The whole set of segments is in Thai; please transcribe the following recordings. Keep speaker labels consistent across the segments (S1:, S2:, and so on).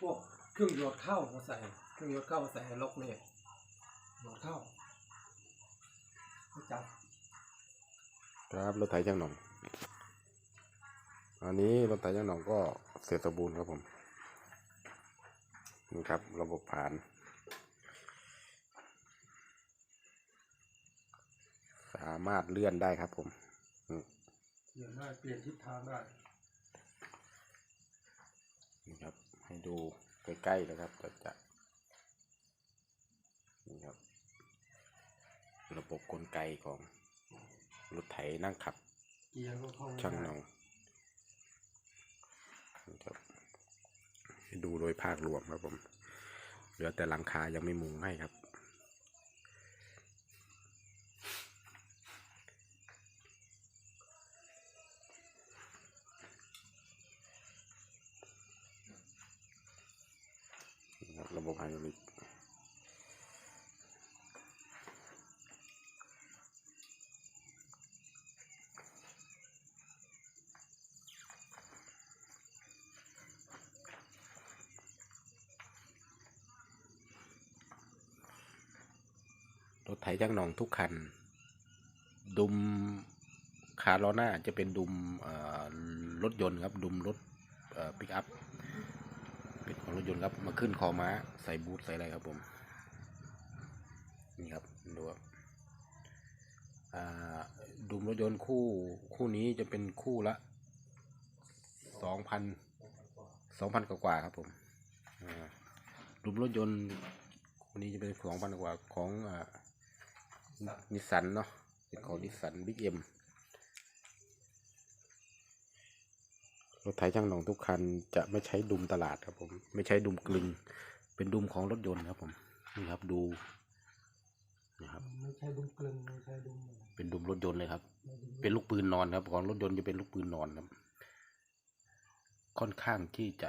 S1: พวกเครื่องหยดเข้ามาใส่ เครื่องหยดเข้ามาใส่ล็อกเนี่ยหยดเข้าจับ
S2: ครับรถไถช่างหนองอันนี้รถไถช่างหนองก็เสร็จสมบูรณ์ครับผมนี่ครับระบบผ่านสามารถเลื่อนได้ครับผม
S1: เปลี่ยนได้เปลี่ยนทิศทางได้
S2: นี่ครับ ให้ดูใกล้ๆนะครับจะจะนี่ครับ ระบบกลไกของรถไถนั่งขับ
S1: เกียร์ก็เข้าไม่
S2: ช่าง
S1: ได้
S2: นองนี่ครับให้ดูโดยภาพรวมครับผม เหลือแต่หลังคายังไม่มุงให้ครับ บระบบไฮดรอลิกรถไถจักหนองทุกคัน ดุมคาร์ล้อหน้าจะเป็นดุมรถยนต์ครับ ดุมรถปิกอัพ ของรถยนต์ครับ มาขึ้นคอม้า ใส่บูทใส่อะไรครับผม นี่ครับดูครับดุมรถยนต์คู่คู่นี้จะเป็นคู่ละสองพันสองพันกว่าครับผมดุมรถยนต์คู่นี้จะเป็นสองพันกว่าของอนิสสันเนาะเป็นของนิสสันบิ๊กเอ็ม ถไถช่างหนองทุกคันจะไม่ใช้ดุมตลาดครับผม ไม่ใช้ดุมกลึง เป็นดุมของรถยนต์ครับผมนี่ครับดูนะครับ
S1: ไม่ใช่ดุมกลึงไม่ใช่ดุม
S2: เป็นดุมรถยนต์เลยครับ
S1: ไม่ดุม
S2: เป็นลูกปืนนอนครับ ของรถยนต์จะเป็นลูกปืนนอนครับ ค่อนข้างที่จะ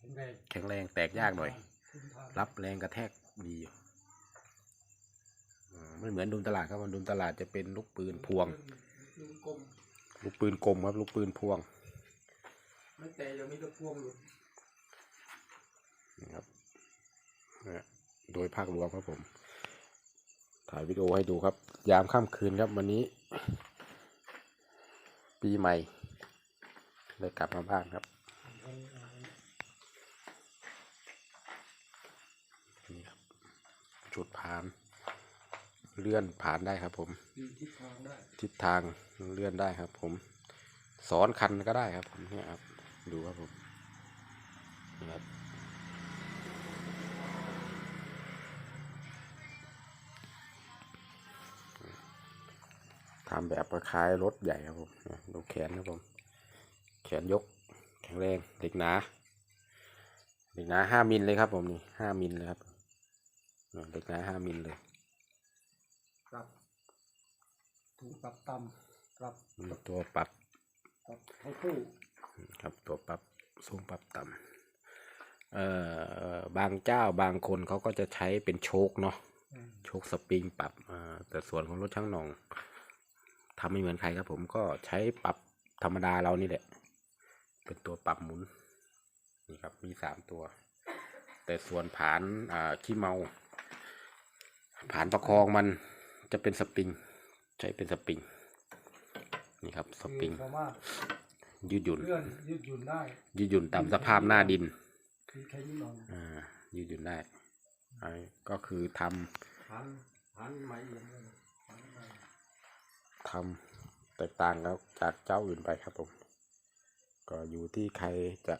S1: แข็งแรง
S2: แข็งแรงแตกยากหน่อย
S1: ทนทาน
S2: รับแรงกระแทกดีอยู่อืมไม่เหมือนดุมตลาดครับดุมตลาดจะเป็นลูกปืนพวง
S1: ดุมกลม
S2: ลูกปืนกลมครับ ลูกปืนพวง
S1: ไม่แต่ยังมีตะพวงอยู่
S2: นะครับเนี่ยโดยภาครวมครับผม ถ่ายวิดีโอให้ดูครับ ยามค่ำคืนครับวันนี้ ปีใหม่ได้กลับมาบ้านครับนี่ครับ จุดผ่าน เลื่อนผ่านได้ครับผม
S1: ปีทิศทางได้
S2: ทิศทางเลื่อนได้ครับผม สอนคันก็ได้ครับผมเนี่ยครับ ดูครับผมนี่ครับทำแบบคล้ายๆรถใหญ่ครับผมเนี่ยดูแขนครับผม แขนยก แข็งแรงเหล็กหนาเหล็กหนาห้ามิลเลยครับผมนี่ห้ามิลเลยครับเนี่ยเหล็กหนาห้ามิลเลย
S1: ปรับถูกปรับต่ำปรับ
S2: มีตัวปรับ
S1: ปรับทั้งคู่
S2: ครับตัวปรับสูงปรับต่ำเอ่อบางเจ้าบางคนเขาก็จะใช้เป็นโชคเนาะ
S1: อืม
S2: โชคสปริงปรับเอ่อแต่ส่วนของรถช่างหนองทำไม่เหมือนใครครับผมก็ใช้ปรับธรรมดาเรานี่แหละ เป็นตัวปรับหมุนนี่ครับมีสามตัว แต่ส่วนผานอ่าขี้เมา ผานประคองมันจะเป็นสปริง ใช้เป็นสปริงนี่ครับสปริง
S1: คือสามารถ
S2: ยืดหยุ่น
S1: เลื่อนยืดหยุ่นได้
S2: ยืดหยุ่นตามสภาพหน้าดิน
S1: คือแค่นี้หน่อย
S2: อ่ายืดหยุ่นได้อันนี้ก็คือทำ
S1: หันหันไหมเอียงเลยหันไหม
S2: ทำแตกต่างแล้วจากเจ้าอื่นไปครับผม ก็อยู่ที่ใครจะ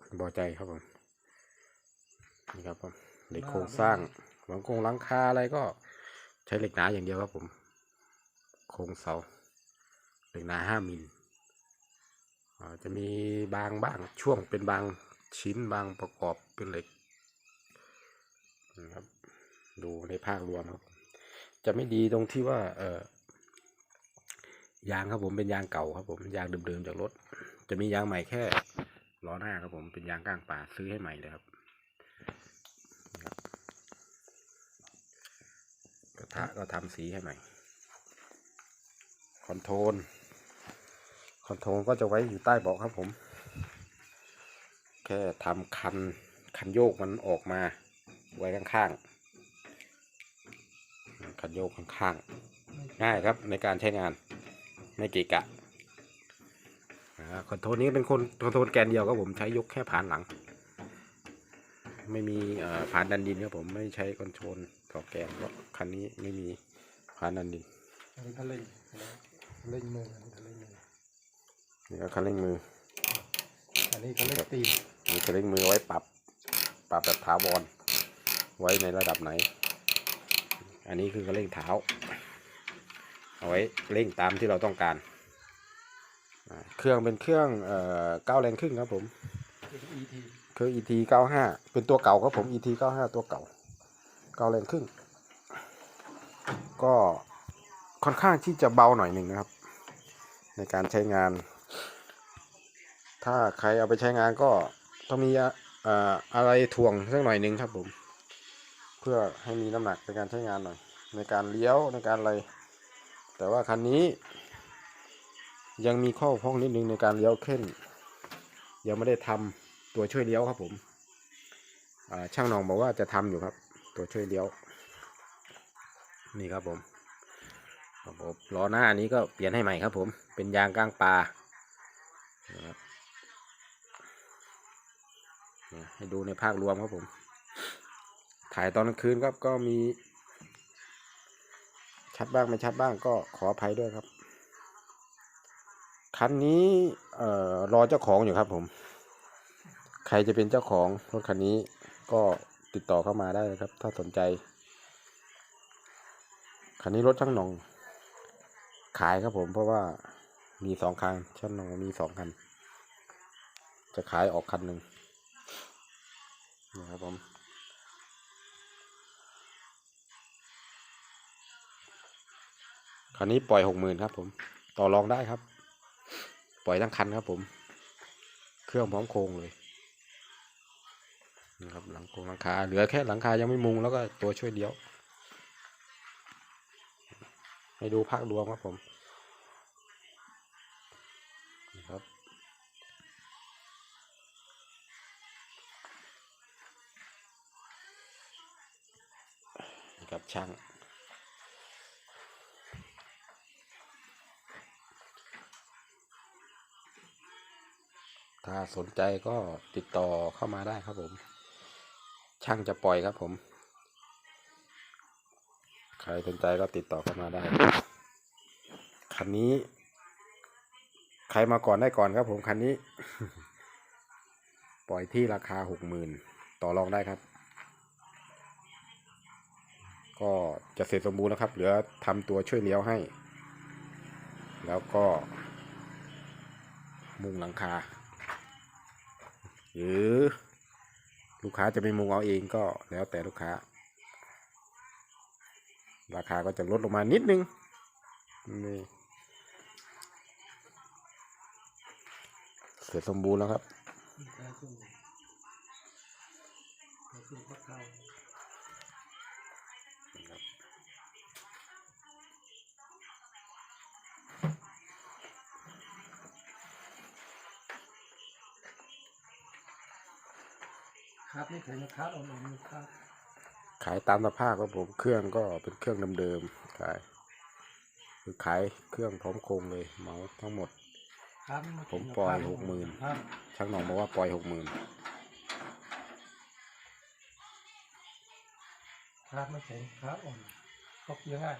S2: พึงพอใจครับผมนี่ครับผมเหล็กโครงสร้างหลังโครงหลังคาอะไรก็ใช้เหล็กหนาอย่างเดียวครับผม โครงเสาเหล็กหนาห้ามิลอ่า จะมีบางบ้างช่วงเป็นบางชิ้นบางประกอบเป็นเหล็กนะครับ ดูในภาครวมครับ จะไม่ดีตรงที่ว่า เออยางครับผมเป็นยางเก่าครับผมยางเดิมๆจากรถ จะมียางใหม่แค่ล้อหน้าครับผมเป็นยางก้างป่าซื้อให้ใหม่เลยครับกระทะก็ทำสีให้ใหม่ คอนโทรล คอนโทรลก็จะไว้อยู่ใต้เบาะครับผม แค่ทำคันคันโยกมันออกมาไว้ข้างๆ คันโยกข้างๆ ง่ายครับในการใช้งานไม่เกะกะคอนโทรลนี้เป็นคนคอนโทรลแกนเดียวครับผมใช้ยกแค่ผ่านหลัง ไม่มีผ่านดันดินครับผมไม่ใช้คอนโทรลต่อแกนเพราะคันนี้ไม่มีผ่านดันดิน
S1: อันนี้ก็เล่งเล่งมืออันนี้ก็เล่งมือ
S2: นี่ก็คันเร่งมือ
S1: อันนี้ก็เล่งตีน
S2: มีคันเร่งมือเอาไว้ปรับ ปรับแบบถาวร ไว้ในระดับไหน อันนี้คือคันเร่งเท้า เอาไว้เร่งตามที่เราต้องการอ่าเครื่องเป็นเครื่องเอ่อเก้าแรงครึ่งครับผม
S1: คือ ET
S2: คือ ET 95 เป็นตัวเก่าครับผม ET 95 ตัวเก่า เก่าแรงครึ่ง ก็ค่อนข้างที่จะเบาหน่อยหนึ่งนะครับ ในการใช้งาน ถ้าใครเอาไปใช้งานก็ต้องมีอะอะไรถ่วงสักหน่อยหนึ่งครับผม เพื่อให้มีน้ำหนักในการใช้งานหน่อย ในการเลี้ยวในการอะไร แต่ว่าคันนี้ ยังมีข้อพ้องนิดนึงในการเลี้ยวเข้นยังไม่ได้ทำตัวช่วยเลี้ยวครับผมช่างนองบอกว่าจะทำอยู่ครับ ตัวช่วยเลี้ยว นี่ครับผมระบบล้อหน้านี้ก็เปลี่ยนให้ใหม่ครับผม เป็นยางก้างปลานะครับ ให้ดูในภาพรวมครับผม ถ่ายตอนกลางคืนครับก็มี ชัดบ้างไม่ชัดบ้างก็ขออภัยด้วยครับ คันนี้เอ่อรอเจ้าของอยู่ครับผม ใครจะเป็นเจ้าของรถคันนี้ก็ติดต่อเข้ามาได้นะครับ ถ้าสนใจ คันนี้รถช่างหนอง ขายครับผมเพราะว่ามีสองคันช่างหนองมีสองคันจะขายออกคันหนึ่ง นี่ครับผมคันนี้ปล่อยหกหมื่นครับ ผม ต่อรองได้ครับ ปล่อยทั้งคันครับ ผม เครื่องพร้อมโครงเลยนะครับหลังโครงหลังคาเหลือแค่หลังคายังไม่มุงแล้วก็ตัวช่วยเลี้ยว ให้ดูภาพรวมครับผมับช่าง ถ้าสนใจก็ติดต่อเข้ามาได้ครับผม ช่างจะปล่อยครับผม ใครสนใจก็ติดต่อเข้ามาได้ คันนี้ ใครมาก่อนได้ก่อนครับผม คันนี้ ปล่อยที่ราคาหกหมื่นต่อรองได้ครับ ก็จะเสร็จสมบูรณ์แล้วครับ เหลือทำตัวช่วยเลี้ยวให้ แล้วก็มุงหลังคา หรือลูกค้าจะไปมุงเอาเองก็แล้วแต่ลูกค้า ราคาก็จะลดลงมานิดนึงนี่เสร็จสมบูรณ์แล้วครับ
S1: แค่สู้แค่สู้พักเข้าครับนี่ถึงนะครับเอาหน่อยนะครับ
S2: ขายตามสภาพครับผม เครื่องก็เป็นเครื่องเดิมๆขาย คือขายเครื่องพร้อมโครงเลยเหมาทั้งหมด
S1: ครับ
S2: ผมปล่อยหกหมื่น
S1: ครับ
S2: ช่างหนองบอกว่าปล่อยหกหมื่น
S1: ครับไม่แข็งครับอ่อนเขาเคี้ยวง่าย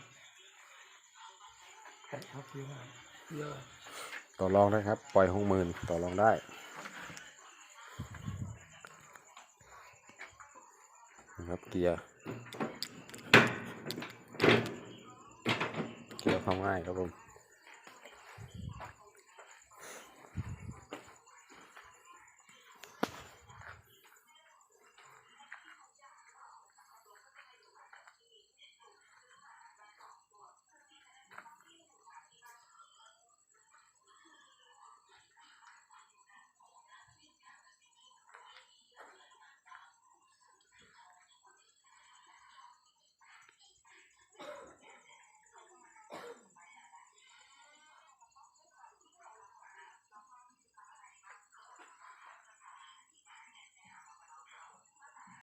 S1: แต่เขาเคี้ยวง่ายเคี้ยว
S2: ต่อรองได้ครับ ปล่อยหกหมื่นต่อรองได้ นะครับ เกียร์ เกียร์เข้าง่ายครับผม